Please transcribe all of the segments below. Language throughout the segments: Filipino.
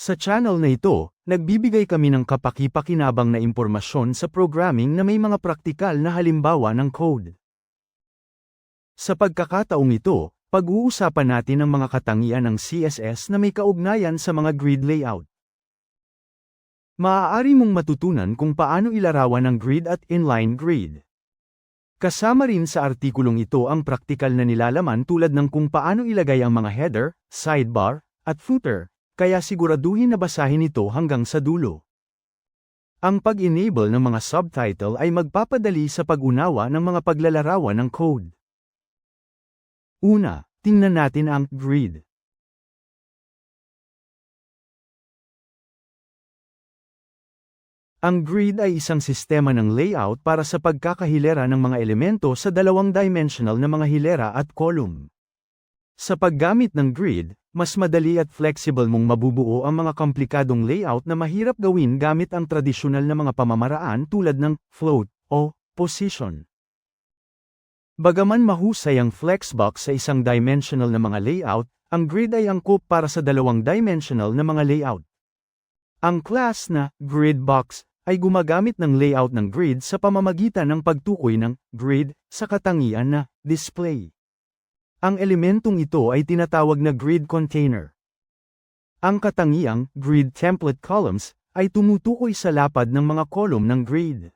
Sa channel na ito, nagbibigay kami ng kapaki-pakinabang na impormasyon sa programming na may mga praktikal na halimbawa ng code. Sa pagkakataong ito, pag-uusapan natin ang mga katangian ng CSS na may kaugnayan sa mga grid layout. Maaari mong matutunan kung paano ilarawan ang grid at inline grid. Kasama rin sa artikulong ito ang praktikal na nilalaman tulad ng kung paano ilagay ang mga header, sidebar, at footer, kaya siguraduhin na basahin ito hanggang sa dulo. Ang pag-enable ng mga subtitle ay magpapadali sa pag-unawa ng mga paglalarawan ng code. Una, tingnan natin ang grid. Ang grid ay isang sistema ng layout para sa pagkakahilera ng mga elemento sa dalawang dimensional na mga hilera at column. Sa paggamit ng grid, mas madali at flexible mong mabubuo ang mga komplikadong layout na mahirap gawin gamit ang tradisyonal na mga pamamaraan tulad ng float o position. Bagaman mahusay ang flexbox sa isang dimensional na mga layout, ang grid ay angkop para sa dalawang dimensional na mga layout. Ang class na grid box ay gumagamit ng layout ng grid sa pamamagitan ng pagtukoy ng grid sa katangian na display. Ang elementong ito ay tinatawag na grid container. Ang katangiang grid template columns ay tumutukoy sa lapad ng mga column ng grid.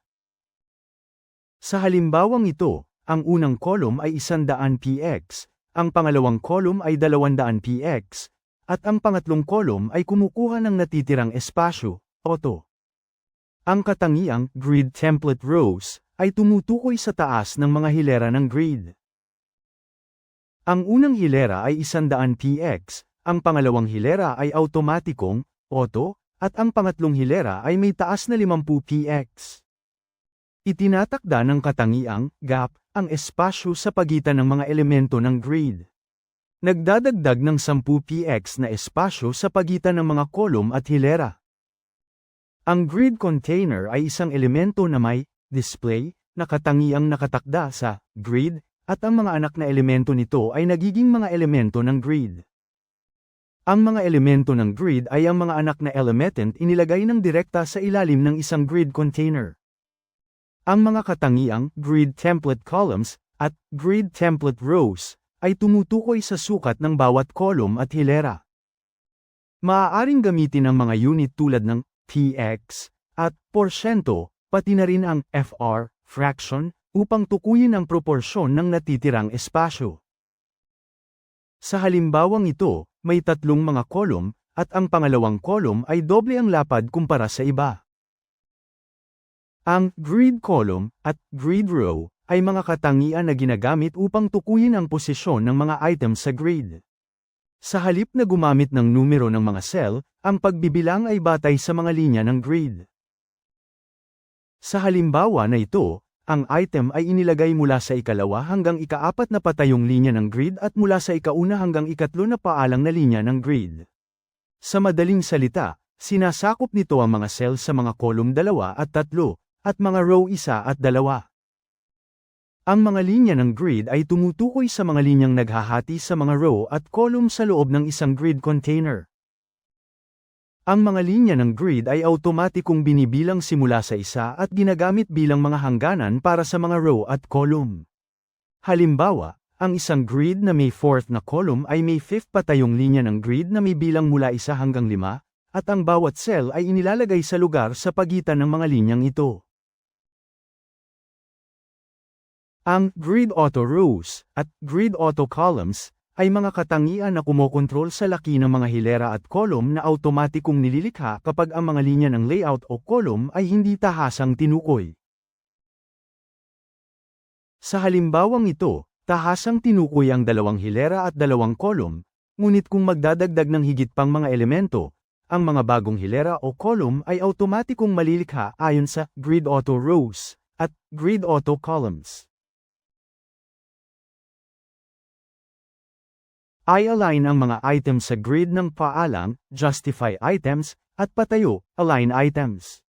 Sa halimbawang ito, ang unang column ay 100 px, ang pangalawang column ay 200 px, at ang pangatlong column ay kumukuha ng natitirang espasyo, auto. Ang katangiang grid template rows ay tumutukoy sa taas ng mga hilera ng grid. Ang unang hilera ay 100 px, ang pangalawang hilera ay automatikong, auto, at ang pangatlong hilera ay may taas na 50 px. Itinatakda ng katangiang gap ang espasyo sa pagitan ng mga elemento ng grid. Nagdadagdag ng 10 px na espasyo sa pagitan ng mga kolom at hilera. Ang grid container ay isang elemento na may display na katangiang nakatakda sa grid at ang mga anak na elemento nito ay nagiging mga elemento ng grid. Ang mga elemento ng grid ay ang mga anak na elementant inilagay ng direkta sa ilalim ng isang grid container. Ang mga katangiang grid template columns at grid template rows ay tumutukoy sa sukat ng bawat column at hilera. Maaaring gamitin ang mga unit tulad ng px at porsyento, pati na rin ang fr, fraction, upang tukuyin ang proporsyon ng natitirang espasyo. Sa halimbawang ito, may tatlong mga kolom, at ang pangalawang kolom ay doble ang lapad kumpara sa iba. Ang grid column at grid row ay mga katangian na ginagamit upang tukuyin ang posisyon ng mga items sa grid. Sa halip na gumamit ng numero ng mga cell, ang pagbibilang ay batay sa mga linya ng grid. Sa halimbawa na ito, ang item ay inilagay mula sa ikalawa hanggang ikaapat na patayong linya ng grid at mula sa ikauna hanggang ikatlo na paalang na linya ng grid. Sa madaling salita, sinasakop nito ang mga cell sa mga kolum dalawa at tatlo, at mga row isa at dalawa. Ang mga linya ng grid ay tumutukoy sa mga linyang naghahati sa mga row at column sa loob ng isang grid container. Ang mga linya ng grid ay automatikong binibilang simula sa isa at ginagamit bilang mga hangganan para sa mga row at column. Halimbawa, ang isang grid na may fourth na column ay may fifth patayong linya ng grid na may bilang mula isa hanggang lima, at ang bawat cell ay inilalagay sa lugar sa pagitan ng mga linyang ito. Ang grid auto rows at grid auto columns ay mga katangian na kumokontrol sa laki ng mga hilera at kolom na automatikong nililikha kapag ang mga linya ng layout o kolom ay hindi tahasang tinukoy. Sa halimbawang ito, tahasang tinukoy ang dalawang hilera at dalawang kolom, ngunit kung magdadagdag ng higit pang mga elemento, ang mga bagong hilera o kolom ay automatikong malilikha ayon sa grid auto rows at grid auto columns. I-align ang mga items sa grid ng paalang, justify items, at patayo, align items.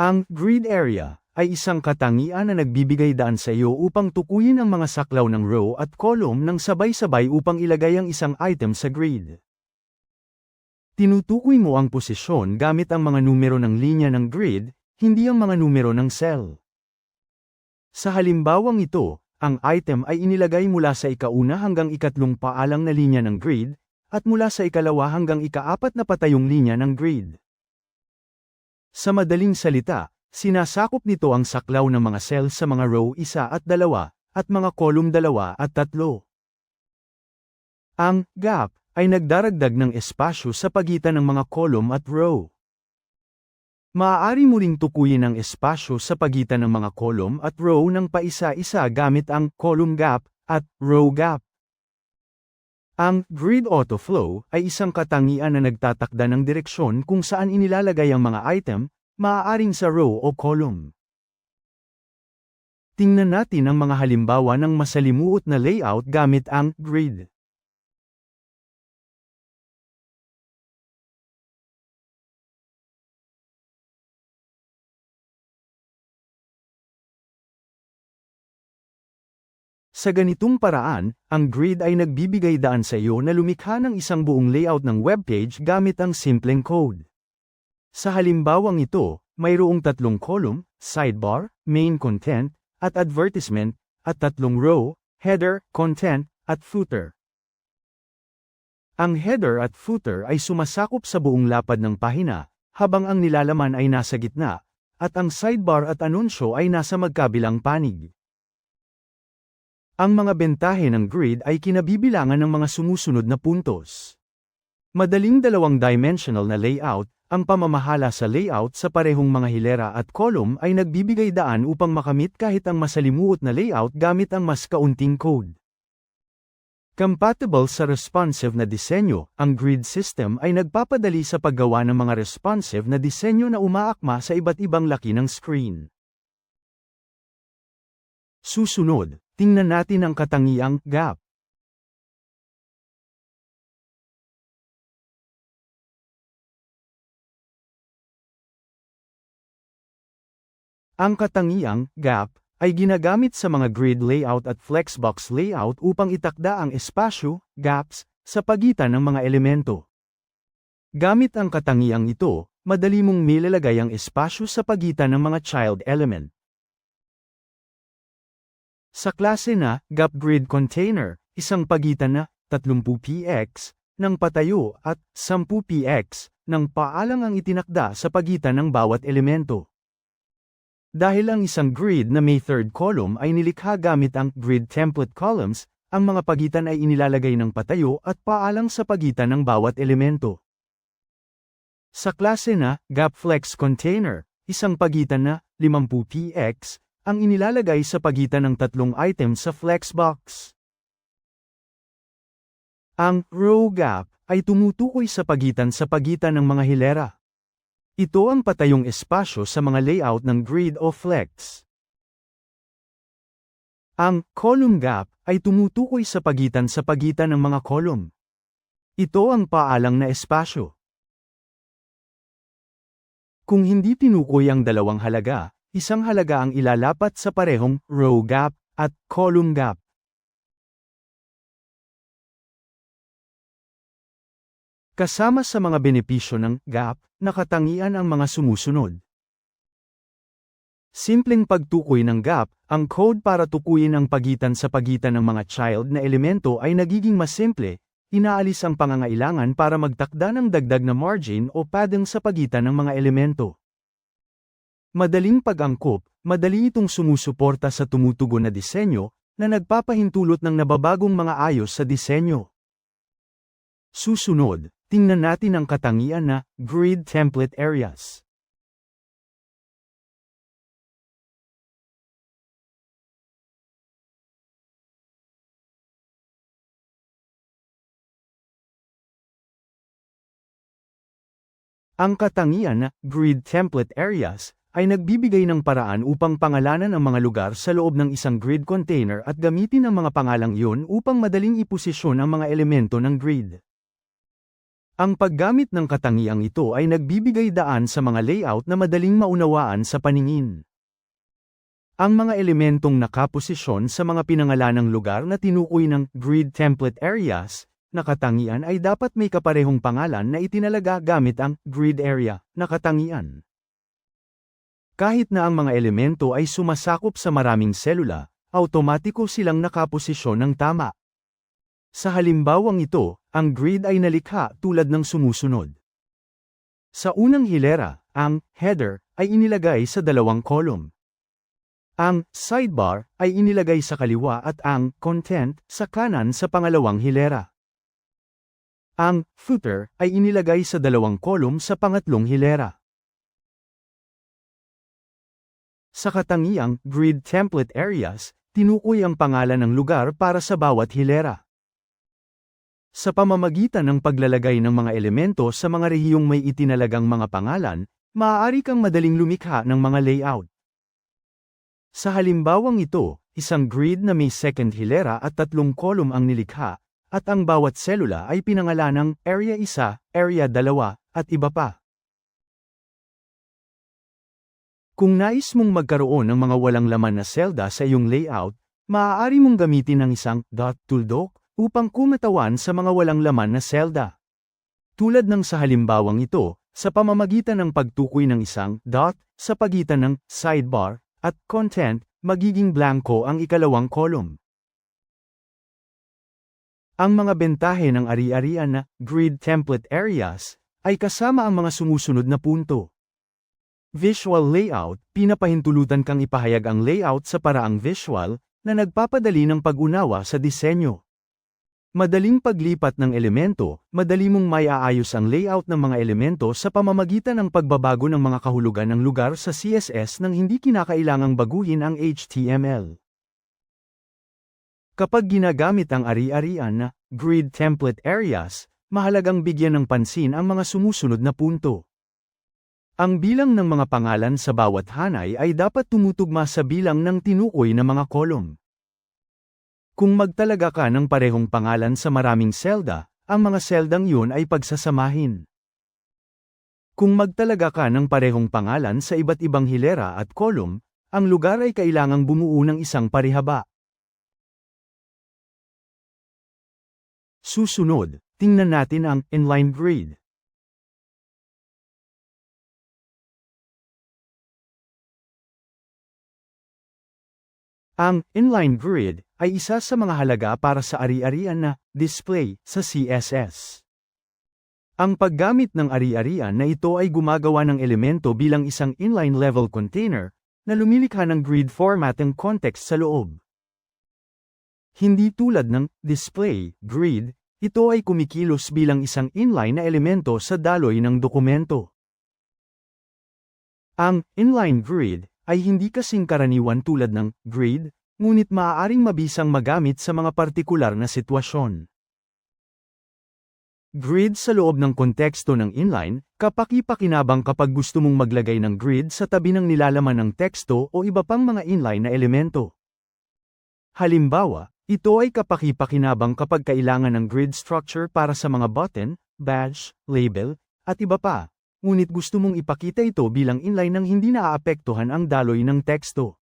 Ang grid area ay isang katangian na nagbibigay daan sa iyo upang tukuyin ang mga saklaw ng row at column ng sabay-sabay upang ilagay ang isang item sa grid. Tinutukoy mo ang posisyon gamit ang mga numero ng linya ng grid, hindi ang mga numero ng cell. Sa halimbawang ito, ang item ay inilagay mula sa ikauna hanggang ikatlong paalang na linya ng grid, at mula sa ikalawa hanggang ikaapat na patayong linya ng grid. Sa madaling salita, sinasakop nito ang saklaw ng mga cell sa mga row 1 at 2, at mga column 2 at 3. Ang gap ay nagdaragdag ng espasyo sa pagitan ng mga column at row. Maaari mo ring tukuyin ang espasyo sa pagitan ng mga column at row ng paisa-isa gamit ang column gap at row gap. Ang grid autoflow ay isang katangian na nagtatakda ng direksyon kung saan inilalagay ang mga item, maaaring sa row o column. Tingnan natin ang mga halimbawa ng masalimuot na layout gamit ang grid. Sa ganitong paraan, ang grid ay nagbibigay daan sa iyo na lumikha ng isang buong layout ng webpage gamit ang simpleng code. Sa halimbawang ito, mayroong tatlong column, sidebar, main content, at advertisement, at tatlong row, header, content, at footer. Ang header at footer ay sumasakop sa buong lapad ng pahina, habang ang nilalaman ay nasa gitna, at ang sidebar at anunsyo ay nasa magkabilang panig. Ang mga bentahe ng grid ay kinabibilangan ng mga sumusunod na puntos. Madaling dalawang dimensional na layout, ang pamamahala sa layout sa parehong mga hilera at column ay nagbibigay daan upang makamit kahit ang masalimuot na layout gamit ang mas kaunting code. Compatible sa responsive na disenyo, ang grid system ay nagpapadali sa paggawa ng mga responsive na disenyo na umaakma sa iba't ibang laki ng screen. Susunod, tingnan natin ang katangiang gap. Ang katangiang gap ay ginagamit sa mga grid layout at flexbox layout upang itakda ang espasyo, gaps, sa pagitan ng mga elemento. Gamit ang katangiang ito, madali mong milalagay ang espasyo sa pagitan ng mga child element. Sa klase na gap grid container, isang pagitan na 30px ng patayo at 10px ng paalang ang itinakda sa pagitan ng bawat elemento. Dahil ang isang grid na may third column ay nilikha gamit ang grid template columns, ang mga pagitan ay inilalagay ng patayo at paalang sa pagitan ng bawat elemento. Sa klase na gap flex container, isang pagitan na 50px ang inilalagay sa pagitan ng tatlong item sa flexbox. Ang row gap ay tumutukoy sa pagitan sa pagitan ng mga hilera. Ito ang patayong espasyo sa mga layout ng grid o flex. Ang column gap ay tumutukoy sa pagitan sa pagitan ng mga column. Ito ang paalang na espasyo. Kung hindi tinukoy ang dalawang halaga, isang halaga ang ilalapat sa parehong row gap at column gap. Kasama sa mga benepisyo ng gap, nakatangian ang mga sumusunod. Simpleng pagtukoy ng gap, ang code para tukuyin ang pagitan sa pagitan ng mga child na elemento ay nagiging mas simple, inaalis ang pangangailangan para magtakda ng dagdag na margin o padding sa pagitan ng mga elemento. Madaling pag-angkop, madali itong sumusuporta sa tumutugon na disenyo, na nagpapahintulot ng nababagong mga ayos sa disenyo. Susunod, tingnan natin ang katangian na Grid Template Areas. Ang katangian na Grid Template Areas ay nagbibigay ng paraan upang pangalanan ang mga lugar sa loob ng isang grid container at gamitin ang mga pangalang iyon upang madaling iposisyon ang mga elemento ng grid. Ang paggamit ng katangiang ito ay nagbibigay daan sa mga layout na madaling maunawaan sa paningin. Ang mga elementong nakaposisyon sa mga pinangalanang lugar na tinukoy ng grid template areas, na katangian ay dapat may kaparehong pangalan na itinalaga gamit ang grid area na katangian. Kahit na ang mga elemento ay sumasakop sa maraming selula, automatiko silang nakaposisyon ng tama. Sa halimbawang ito, ang grid ay nalikha tulad ng sumusunod. Sa unang hilera, ang header ay inilagay sa dalawang kolum. Ang sidebar ay inilagay sa kaliwa at ang content sa kanan sa pangalawang hilera. Ang footer ay inilagay sa dalawang kolum sa pangatlong hilera. Sa katangiang grid template areas, tinukoy ang pangalan ng lugar para sa bawat hilera. Sa pamamagitan ng paglalagay ng mga elemento sa mga rehiyong may itinalagang mga pangalan, maaari kang madaling lumikha ng mga layout. Sa halimbawang ito, isang grid na may second hilera at tatlong kolum ang nilikha, at ang bawat selula ay pinangalanang Area 1, Area 2, at iba pa. Kung nais mong magkaroon ng mga walang laman na selda sa iyong layout, maaari mong gamitin ang isang dot tooldoc upang kumatawan sa mga walang laman na selda. Tulad ng sa halimbawang ito, sa pamamagitan ng pagtukoy ng isang dot sa pagitan ng sidebar at content, magiging blanco ang ikalawang kolum. Ang mga bentahe ng ari-arian na grid template areas ay kasama ang mga sumusunod na punto. Visual layout, pinapahintulutan kang ipahayag ang layout sa paraang visual na nagpapadali ng pag-unawa sa disenyo. Madaling paglipat ng elemento, madali mong may aayos ang layout ng mga elemento sa pamamagitan ng pagbabago ng mga kahulugan ng lugar sa CSS nang hindi kinakailangang baguhin ang HTML. Kapag ginagamit ang ari-arian na grid template areas, mahalagang bigyan ng pansin ang mga sumusunod na punto. Ang bilang ng mga pangalan sa bawat hanay ay dapat tumutugma sa bilang ng tinukoy na mga kolom. Kung magtalaga ka ng parehong pangalan sa maraming selda, ang mga seldang yun ay pagsasamahin. Kung magtalaga ka ng parehong pangalan sa iba't ibang hilera at kolum, ang lugar ay kailangang bumuo ng isang parihaba. Susunod, tingnan natin ang inline grid. Ang inline grid ay isa sa mga halaga para sa ari-arian na display sa CSS. Ang paggamit ng ari-arian na ito ay gumagawa ng elemento bilang isang inline level container na lumilikha ng grid format ng context sa loob. Hindi tulad ng display grid, ito ay kumikilos bilang isang inline na elemento sa daloy ng dokumento. Ang inline grid ay hindi kasing karaniwan tulad ng grid, ngunit maaaring mabisang magamit sa mga partikular na sitwasyon. Grid sa loob ng konteksto ng inline, kapaki-pakinabang kapag gusto mong maglagay ng grid sa tabi ng nilalaman ng teksto o iba pang mga inline na elemento. Halimbawa, ito ay kapaki-pakinabang kapag kailangan ng grid structure para sa mga button, badge, label, at iba pa ngunit gusto mong ipakita ito bilang inline nang hindi naaapektuhan ang daloy ng teksto.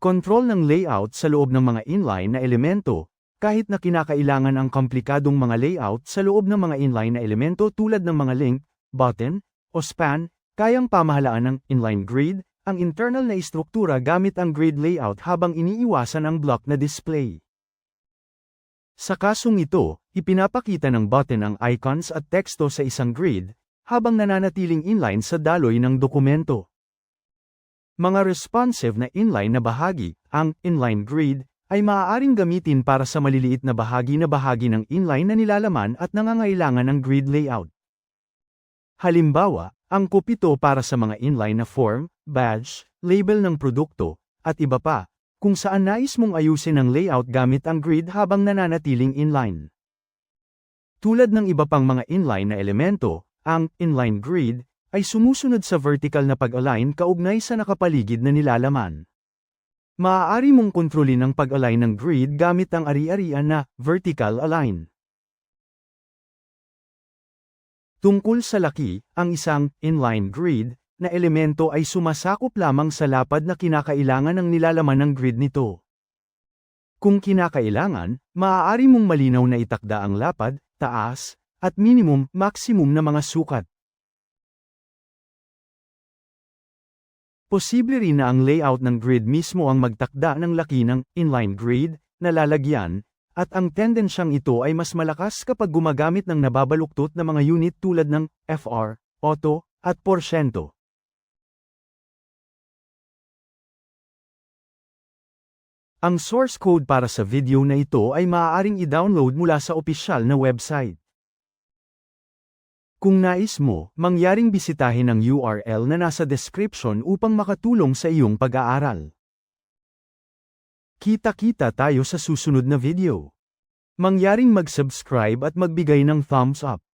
Control ng layout sa loob ng mga inline na elemento, kahit na kinakailangan ang komplikadong mga layout sa loob ng mga inline na elemento tulad ng mga link, button, o span, kayang pamahalaan ng inline grid, ang internal na istruktura gamit ang grid layout habang iniiwasan ang block na display. Sa kasong ito, ipinapakita ng button ang icons at teksto sa isang grid, habang nananatiling inline sa daloy ng dokumento. Mga responsive na inline na bahagi, ang inline grid, ay maaaring gamitin para sa maliliit na bahagi na bahagi ng inline na nilalaman at nangangailangan ng grid layout. Halimbawa, ang kupito para sa mga inline na form, badge, label ng produkto, at iba pa, kung saan nais mong ayusin ang layout gamit ang grid habang nananatiling inline. Tulad ng iba pang mga inline na elemento, ang inline grid ay sumusunod sa vertical na pag-align kaugnay sa nakapaligid na nilalaman. Maaari mong kontrolin ang pag-align ng grid gamit ang ari-arian na vertical align. Tungkol sa laki, ang isang inline grid na elemento ay sumasakop lamang sa lapad na kinakailangan ng nilalaman ng grid nito. Kung kinakailangan, maaari mong malinaw na itakda ang lapad, taas, at minimum, maximum na mga sukat. Posible rin na ang layout ng grid mismo ang magtakda ng laki ng inline grid na lalagyan, at ang tendensyang ito ay mas malakas kapag gumagamit ng nababaluktot na mga unit tulad ng FR, auto, at porsyento. Ang source code para sa video na ito ay maaaring i-download mula sa opisyal na website. Kung nais mo, mangyaring bisitahin ang URL na nasa description upang makatulong sa iyong pag-aaral. Kita-kita tayo sa susunod na video. Mangyaring mag-subscribe at magbigay ng thumbs up.